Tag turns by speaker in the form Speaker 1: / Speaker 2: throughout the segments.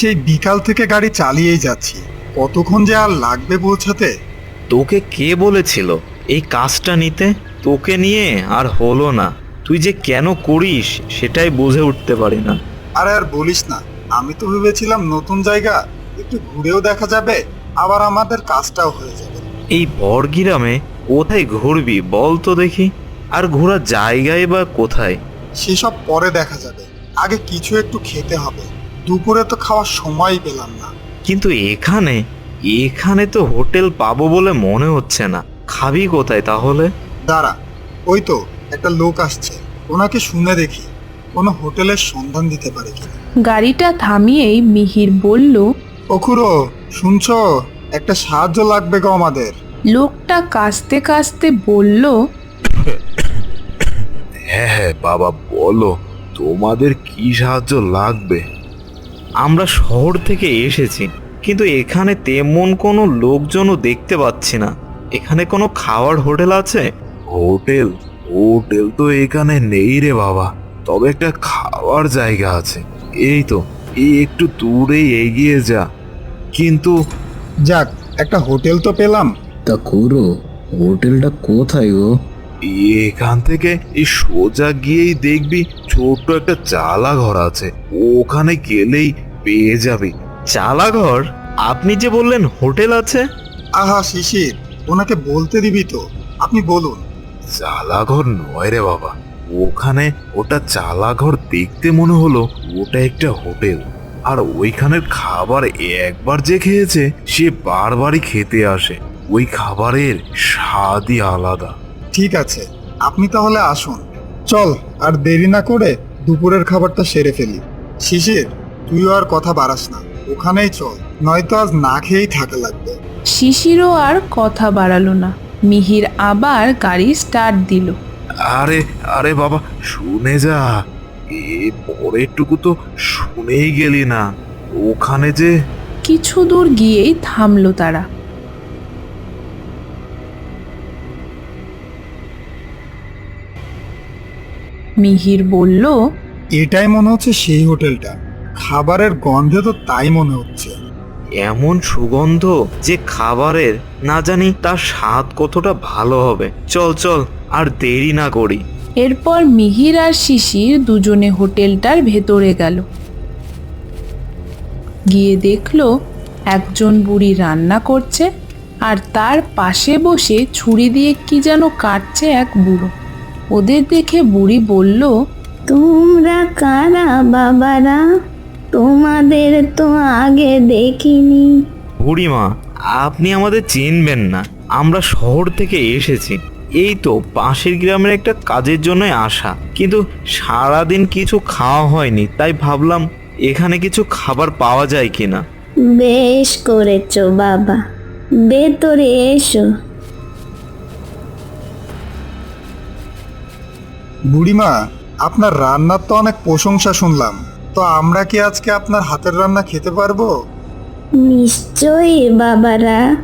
Speaker 1: সেই বিকাল থেকে গাড়ি চালিয়েই যাচ্ছি। কতক্ষণ যে আর লাগবে পৌঁছাতে?
Speaker 2: তোকে কে বলেছিল? এই কাজটা নিতে? তোকে নিয়ে আর হলো না। তুই যে কেন করিস সেটাই বুঝে উঠতে পারি না।
Speaker 1: আরে আর বলিস না আমি তো ভেবেছিলাম নতুন জায়গা একটু ঘুরেও দেখা যাবে আবার আমাদের কাজটাও হয়ে যাবে।
Speaker 2: এই বরগিরামে কোথায় ঘুরবি বল তো দেখি? আর ঘোরার জায়গায় বা কোথায়?
Speaker 1: সেসব পরে দেখা যাবে আগে কিছু একটু খেতে হবে। দুপুরে তো খাওয়ার সময় পেলাম না।
Speaker 2: কিন্তু এখানে? এখানে তো হোটেল পাবো বলে মনে হচ্ছে না। খাবি কোথায় তাহলে?
Speaker 1: দাঁড়া ওই তো একটা লোক আসছে। ওনাকে শুনে দেখি। কোনো হোটেলের সন্ধান দিতে পারে কিনা।
Speaker 3: গাড়িটা থামিয়েই মিহির বলল
Speaker 1: অখুরো শুনছো? একটা সাহায্য লাগবে গো আমাদের।
Speaker 3: লোকটা কাস্তে কাস্তে বলল
Speaker 4: হ্যাঁ হ্যাঁ বাবা বলো। তোমাদের কি সাহায্য লাগবে?
Speaker 2: আমরা শহর থেকে এসেছি কিন্তু এখানে তেমন কোনো লোকজনও দেখতে পাচ্ছি না। এখানে কোনো খাওয়ার হোটেল আছে?
Speaker 4: হোটেল? হোটেল তো এখানে নেই রে বাবা। তবে একটা খাওয়ার জায়গা আছে। এই তো এই একটু দূরেই এগিয়ে যা। কিন্তু
Speaker 1: যাক একটা হোটেল তো পেলাম।
Speaker 5: তা খুড়ো হোটেলটা কোথায় গো?
Speaker 4: এখান থেকে এই সোজা গিয়েই দেখবি ছোট্ট একটা চালা ঘর আছে। ওখানে গেলেই পেয়ে যাবি।
Speaker 2: চালাঘর? আপনি যে বললেন হোটেল আছে?
Speaker 1: আহা শিশির ওনাকে বলতে দিবি তো। আপনি বলুন।
Speaker 4: চালাঘর নয় রে বাবা। ওখানে ওটা চালাঘর দেখতে মনে হলো ওটা একটা হোটেল। আর ওইখানের খাবার একবার যে খেয়েছে সে বারবারই খেতে আসে। ওই খাবারের স্বাদই আলাদা।
Speaker 1: ঠিক আছে আপনি তাহলে আসুন। চল আর দেরি না করে দুপুরের খাবারটা সেরে ফেলি। শিশির তুইও আর কথা বাড়াস না। ওখানেই চল নয়তো আজ না খেয়েই থাকা লাগবে।
Speaker 3: শিশিরও আর কথা বাড়ালো না। মিহির আবার গাড়ি স্টার্ট দিল।
Speaker 4: আরে আরে বাবা শুনে যা। এ পরেরটুকু তো শুনেই গেলি না। ওখানে যে
Speaker 3: কিছু দূর গিয়েই থামলো তারা। মিহির বলল
Speaker 1: এটাই মনে হচ্ছে সেই হোটেলটা। খাবারের গন্ধে তো তাই মনে হচ্ছে।
Speaker 2: এমন সুগন্ধ যে খাবারের না জানি তার স্বাদ কতটা ভালো হবে। চল চল আর দেরি না করি।
Speaker 3: এরপর মিহির আর শিশির দুজনে হোটেলটার ভেতরে গেল। গিয়ে দেখল একজন বুড়ি রান্না করছে আর তার পাশে বসে ছুরি দিয়ে কি যেন কাটছে এক বুড়ো। ওদের দেখে বুড়ি বলল
Speaker 6: তোমরা কারা বাবারা? তোমাদের তো আগে দেখিনি।
Speaker 2: বুড়িমা আপনি আমাদের চিনবেন না। আমরা শহর থেকে এসেছি। এই তো পাশের গ্রামের একটা কাজের জন্য আসা। কিন্তু সারাদিন কিছু খাওয়া হয়নি তাই ভাবলাম এখানে কিছু খাবার পাওয়া যায় কিনা।
Speaker 6: বেশ করেছ বাবা। ভেতরে এসো।
Speaker 1: বুড়িমা, আপনার রান্নার তো অনেক প্রশংসা শুনলাম। তো আমরা কি আজকে আপনার হাতের রান্না খেতে পারব?
Speaker 6: নিশ্চয়ই বাবারা,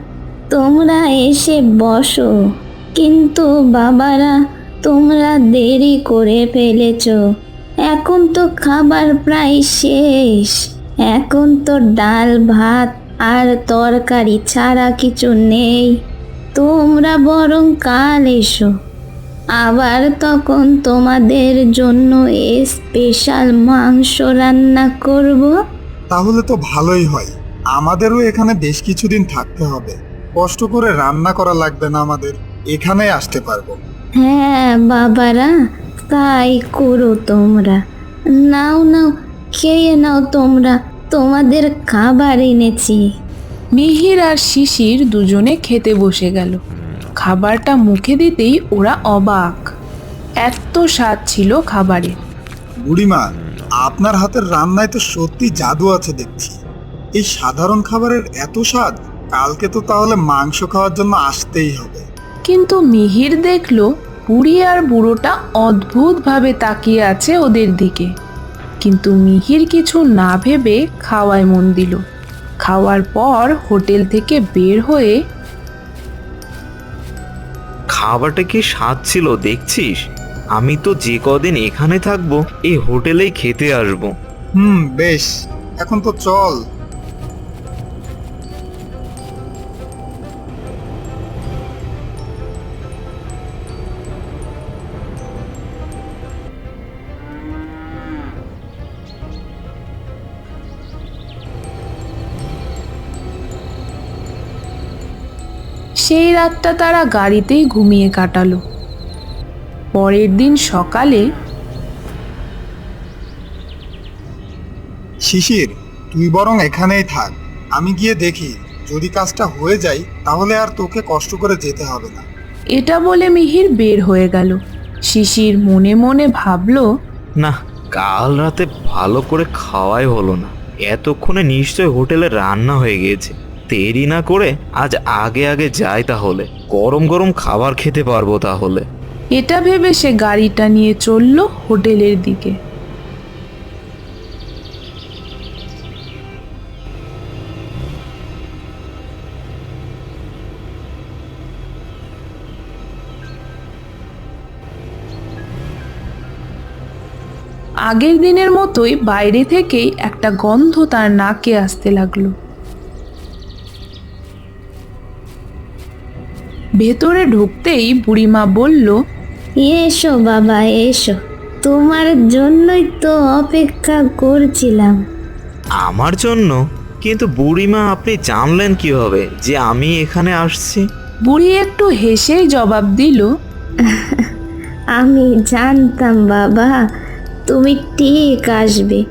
Speaker 6: তোমরা এসে বসো। কিন্তু বাবারা, তোমরা দেরি করে ফেলেছো। এখন তো খাবার প্রায় শেষ। এখন তো ডাল, ভাত আর তরকারি ছাড়া কিছু নেই। তোমরা বরং কাল এসো। আবার তখন তোমাদের জন্য স্পেশাল মাংস রান্না করব।
Speaker 1: তাহলে তো ভালোই হয়। আমাদেরও এখানে বেশ কিছুদিন থাকতে হবে। কষ্ট করে রান্না করা লাগবে না আমাদের। এখানেই আসতে পারব।
Speaker 6: হ্যাঁ বাবারা তাই করো তোমরা। নাও নাও খেয়ে নাও তোমরা। তোমাদের খাবার এনেছি।
Speaker 3: মিহির আর শিশির দুজনে খেতে বসে গেল। খাবারটা মুখে দিতেই ওরা অবাক। এত স্বাদ ছিল খাবারে।
Speaker 1: বুড়িমা আপনার হাতের রান্নায় তো সত্যি জাদু আছে দেখছি। এই সাধারণ খাবারের এত স্বাদ কালকে তো তাহলে মাংস খাওয়ার জন্য আসতেই হবে।
Speaker 3: কিন্তু মিহির দেখল বুড়ি আর বুড়োটা অদ্ভুতভাবে তাকিয়ে আছে ওদের দিকে। কিন্তু মিহির কিছু না ভেবে খাওয়ায় মন দিল। খাওয়ার পর হোটেল থেকে বের হয়ে
Speaker 2: খাবারটা কি স্বাদ ছিল দেখছিস? আমি তো যে কদিন এখানে থাকব এই হোটেলেই খেতে আসব।
Speaker 1: হুম, বেশ। এখন তো চল।
Speaker 3: সেই রাতটা তারা গাড়িতেই ঘুমিয়ে কাটালো। পরের দিন সকালে
Speaker 1: শিশির তুই বরং এখানেই থাক। আমি গিয়ে দেখি যদি কাজটা হয়ে যায় তাহলে আর তোকে কষ্ট করে যেতে হবে না।
Speaker 3: এটা বলে মিহির বের হয়ে গেল। শিশির মনে মনে ভাবলো
Speaker 2: না কাল রাতে ভালো করে খাওয়াই হলো না। এতক্ষণে নিশ্চয় হোটেলে রান্না হয়ে গিয়েছে। দেরি না করে আজ আগে আগে যাই তাহলে। গরম গরম খাবার খেতে পারব তাহলে।
Speaker 3: এটা ভেবে সে গাড়িটা নিয়ে চলল হোটেলের দিকে। আগের দিনের মতোই বাইরে থেকেই একটা গন্ধ তার নাকে আসতে লাগল। ভেতরে ঢুকতেই বুড়িমা বলল
Speaker 6: এসো বাবা এসো। তোমার জন্যই তো অপেক্ষা করছিলাম।
Speaker 2: আমার জন্য? কিন্তু বুড়িমা আপনি জানলেন কীভাবে যে আমি এখানে আসছি?
Speaker 3: বুড়ি একটু হেসেই জবাব দিল
Speaker 6: আমি জানতাম বাবা তুমি ঠিক আসবে।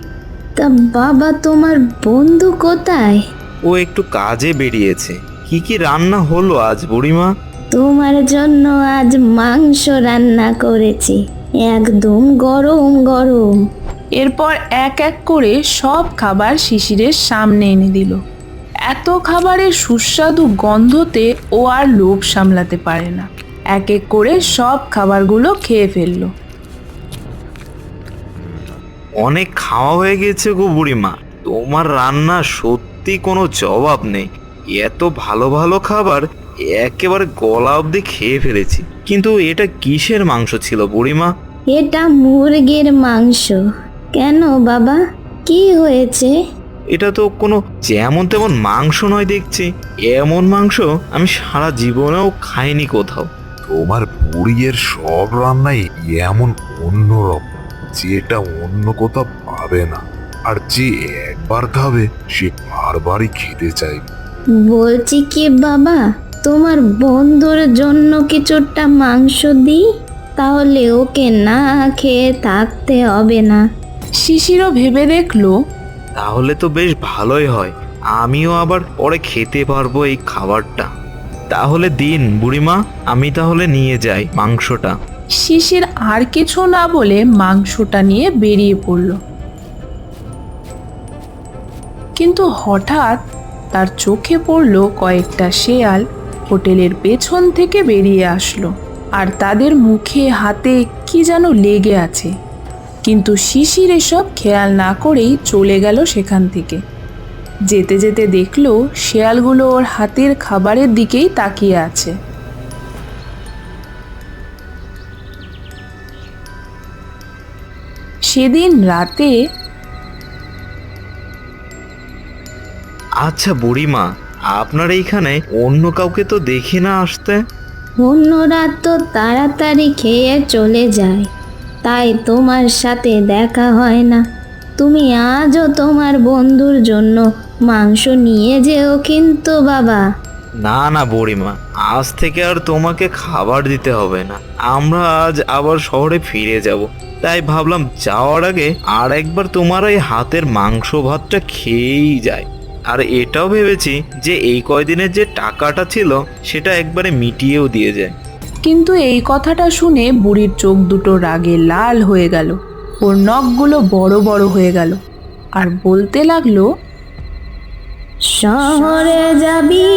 Speaker 6: তা বাবা তোমার বন্ধু কোথায়?
Speaker 2: ও একটু কাজে বেরিয়েছে। কি কি রান্না হলো আজ বুড়িমা?
Speaker 6: তোমার জন্য আজ মাংস রান্না করেছি। একদম গরম গরম।
Speaker 3: এরপর এক এক করে সব খাবার শিশিরের সামনে এনে দিল। এত খাবারের সুস্বাদু গন্ধতে ও আর লোভ সামলাতে পারে না। এক এক করে সব খাবারগুলো খেয়ে ফেলল।
Speaker 2: অনেক খাওয়া হয়ে গেছে গো বুড়িমা। তোমার রান্না সত্যি কোনো জবাব নেই। এত ভালো ভালো খাবার একেবারে গলা অবধি খেয়ে ফেলেছি। কিন্তু এটা কিসের মাংস ছিল বুড়িমা?
Speaker 6: এটা মুরগির মাংস। কেন বাবা? কি হয়েছে?
Speaker 2: এটা তো কোনো যেমন তেমন মাংস নয় দেখছি। এমন মাংস আমি সারা জীবনেও খাইনি কোথাও।
Speaker 4: তোমার বুড়িয়ের সব রান্নাই এমন অন্যরকম যেটা অন্য কোথাও পাবে না। আর যে একবার খাবে সে বারবারই খেতে চাইবে।
Speaker 6: বলছি কি বাবা? তোমার বন্ধুর জন্য কিছুটা মাংস দিই? তাহলে ওকে না খেয়ে থাকতে হবে না।
Speaker 3: শিশিরও ভেবে দেখল
Speaker 2: তাহলে তো বেশ ভালোই হয়। আমিও আবার পরে খেতে পারব এই খাবারটা। তাহলে দিন বুড়িমা। আমি তাহলে নিয়ে যাই মাংসটা।
Speaker 3: শিশির আর কিছু না বলে মাংসটা নিয়ে বেরিয়ে পড়ল। কিন্তু হঠাৎ তার চোখে পড়ল কয়েকটা শেয়াল। হোটেলের পেছন থেকে বেরিয়ে আসলো আর তাদের মুখে, হাতে কি যেন লেগে আছে। কিন্তু শিশির এসব খেয়াল না করেই চলে গেল সেখান থেকে। যেতে যেতে দেখল শেয়ালগুলো ওর হাতের খাবারের দিকেই তাকিয়ে আছে। সেদিন রাতে
Speaker 2: আচ্ছা বুড়িমা আপনার এইখানে অন্য কাউকে তো দেখি না আসতে?
Speaker 6: অন্যরা তো তাড়াতাড়ি খেয়ে চলে যায়। তাই তোমার সাথে দেখা হয় না। তুমি আজও তোমার বন্ধুর জন্য মাংস নিয়ে যেও কিন্তু বাবা।
Speaker 2: না না বুড়িমা আজ থেকে আর তোমাকে খাবার দিতে হবে না। আমরা আজ আবার শহরে ফিরে যাব। তাই ভাবলাম যাওয়ার আগে আর একবার তোমার ওই হাতের মাংস ভাতটা খেয়েই যায় আর এটাও ভেবেছি যে এই কয়দিনের যে টাকাটা ছিল সেটা একবারে মিটিয়েও দিয়ে যায়।
Speaker 3: কিন্তু এই কথাটা শুনে বুড়ির চোখ দুটো রাগে লাল হয়ে গেল। ওর নখগুলো বড় বড় হয়ে গেল। আর বলতে লাগল
Speaker 6: শহরে যাবি?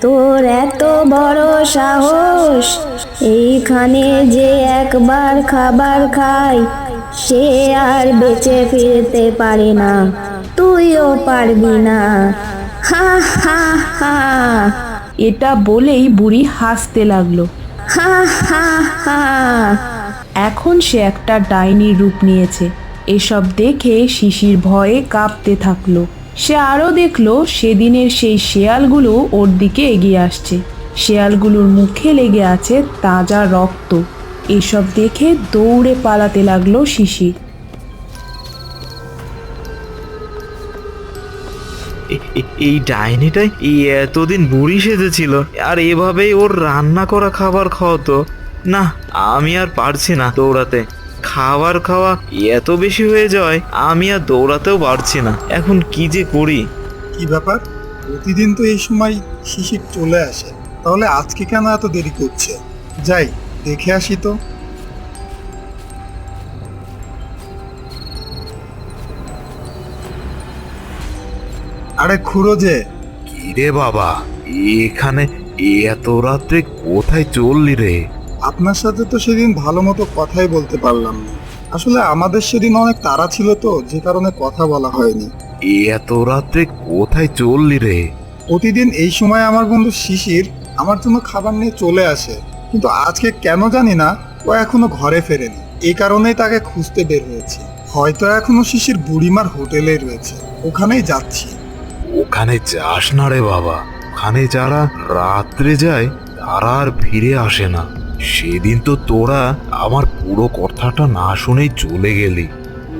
Speaker 6: তোর এত বড় সাহস। এইখানে যে একবার খাবার খাই সে আর বেঁচে ফিরতে পারে না। তুইও পারবি না। হা হা হা।
Speaker 3: এটা বলেই বুড়ি হাসতে লাগল।
Speaker 6: হা হা হা।
Speaker 3: এখন সে একটা ডাইনির রূপ নিয়েছে। এসব দেখে শিশির ভয়ে কাঁপতে থাকল। সে আরও দেখল সেদিনের সেই শেয়ালগুলো ওর দিকে এগিয়ে আসছে। শেয়ালগুলোর মুখে লেগে আছে তাজা রক্ত। এসব দেখে দৌড়ে পালাতে লাগল শিশির।
Speaker 2: এই ডাইনিটাই? এই এতদিন বুড়ি সেজেছিল। আর এভাবেই ওর রান্না করা খাবার খাওয়াতো। না, আমি আর পারছি না দৌড়াতে। খাবার খাওয়া এত বেশি হয়ে যায়, আমি আর দৌড়াতেও পারছি না। এখন কি যে করি?
Speaker 1: কি ব্যাপার? প্রতিদিন তো এই সময় শিশির চলে আসে। তাহলে আজকে কেন এত দেরি করছে? যাই, দেখে আসি তো। আরে খুড়ো যে।
Speaker 4: কিরে বাবা এখানে এত রাত্রে কোথায় চললি রে?
Speaker 1: আপনার সাথে তো সেদিন ভালো মতো কথাই বলতে পারলাম না। আসলে আমাদের সেদিন অনেক তাড়া ছিল তো যে কারণে কথা বলা হয়নি।
Speaker 4: এত রাত্রে কোথায় চললি রে?
Speaker 1: প্রতিদিন এই সময় আমার বন্ধু শিশির আমার জন্য খাবার নিয়ে চলে আসে। কিন্তু আজকে কেন জানি না ও এখনও ঘরে ফেরেনি। এই কারণেই তাকে খুঁজতে বের হয়েছে। হয়তো এখনও শিশির বুড়িমার হোটেলে রয়েছে। ওখানেই যাচ্ছি।
Speaker 4: ওখানে যাস না রে বাবা। ওখানে যারা রাত্রে যায়, তারা আর ফিরে আসে না। সেদিন তো তোরা আমার পুরো কথাটা না শুনেই চলে গেলি।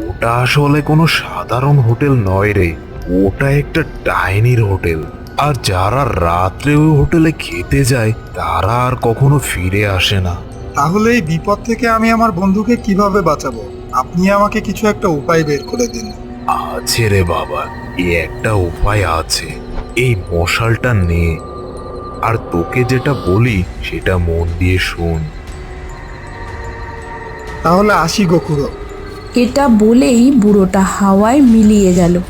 Speaker 4: ওটা আসলে কোনো সাধারণ হোটেল নয় রে। ওটা একটা ডাইনির হোটেল। আর যারা রাত্রে ওই হোটেলে খেতে যায়, তারা আর কখনো ফিরে আসে না।
Speaker 1: তাহলে এই বিপদ থেকে আমি আমার বন্ধুকে কীভাবে বাঁচাবো? আপনি আমাকে কিছু একটা উপায় বের করে দিন।
Speaker 4: আছে রে বাবা এই একটা উপায় আছে। এই মশালটা নে। আর তোকে যেটা বলি সেটা মন দিয়ে শোন।
Speaker 1: তাহলে আসি গোকুড়ো
Speaker 3: এটা বলেই বুড়োটা হাওয়ায় মিলিয়ে গেল।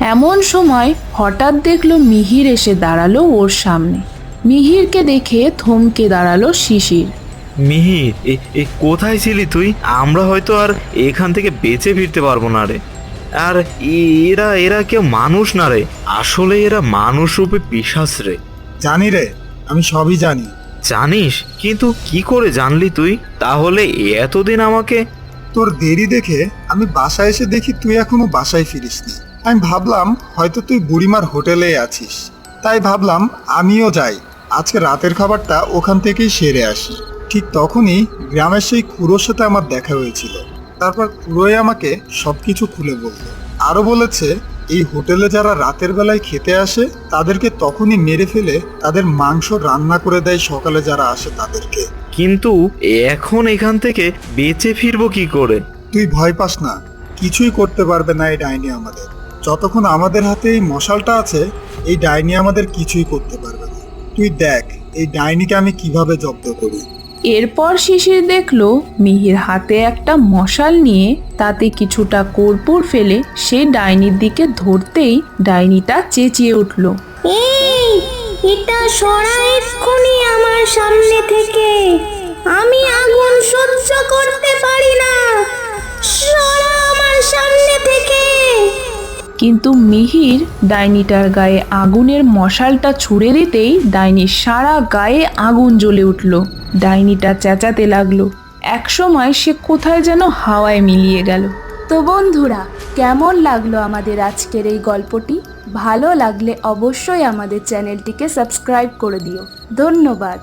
Speaker 3: এমন সময় হঠাৎ দেখল মিহির এসে দাঁড়াল ওর সামনে। মিহিরকে দেখে থমকে দাঁড়াল শিশির।
Speaker 2: মিহি এ কোথায় ছিলি তুই? আমরা হয়তো আর এখান থেকে বেঁচে ফিরতে পারব না রে। আর এরা এরা কেউ মানুষ না রে। আসলে এরা মানুষ রূপে পিসাস রে।
Speaker 1: জানি রে আমি সবই জানি।
Speaker 2: জানিস? কিন্তু কি করে জানলি তুই? তাহলে এতদিন আমাকে
Speaker 1: তোর দেরি দেখে আমি বাসায় এসে দেখি তুই এখনও বাসায় ফিরিসনি। আমি ভাবলাম হয়তো তুই বুড়িমার হোটেলে আছিস। তাই ভাবলাম আমিও যাই। আজকে রাতের খাবারটা ওখান থেকেই সেরে আসি। ঠিক তখনই গ্রামের সেই খুড়োর সাথে আমার দেখা হয়েছিল। তারপর খুড়োই আমাকে সবকিছু খুলে বলল। আরও বলেছে এই হোটেলে যারা রাতের বেলায় খেতে আসে তাদেরকে তখনই মেরে ফেলে তাদের মাংস রান্না করে দেয় সকালে যারা আসে তাদেরকে।
Speaker 2: কিন্তু এখন এখান থেকে বেঁচে ফিরবো কি করে?
Speaker 1: তুই ভয় পাস না কিছুই করতে পারবে না এই ডাইনি আমাদের। যতক্ষণ আমাদের হাতে এই মশালটা আছে এই ডাইনি আমাদের কিছুই করতে পারবে না। তুই দেখ এই ডাইনিকে আমি কীভাবে জব্দ করি।
Speaker 3: এরপর শিশির দেখল মিহির হাতে একটা মশাল নিয়ে তাতে কিছুটা কর্পূর ফেলে সে ডাইনির দিকে ধরতেই ডাইনিটা চেঁচিয়ে উঠল।
Speaker 6: এটা আমার সামনে থেকে। আমি আগুন সহ্য করতে
Speaker 3: কিন্তু মিহির ডাইনিটার গায়ে আগুনের মশালটা ছুঁড়ে দিতেই ডাইনির সারা গায়ে আগুন জ্বলে উঠল। ডাইনিটা চেঁচাতে লাগল। একসময় সে কোথায় যেন হাওয়ায় মিলিয়ে গেল।
Speaker 7: তো বন্ধুরা, কেমন লাগল আমাদের আজকের এই গল্পটি? ভালো লাগলে অবশ্যই আমাদের চ্যানেলটিকে সাবস্ক্রাইব করে দিও। ধন্যবাদ।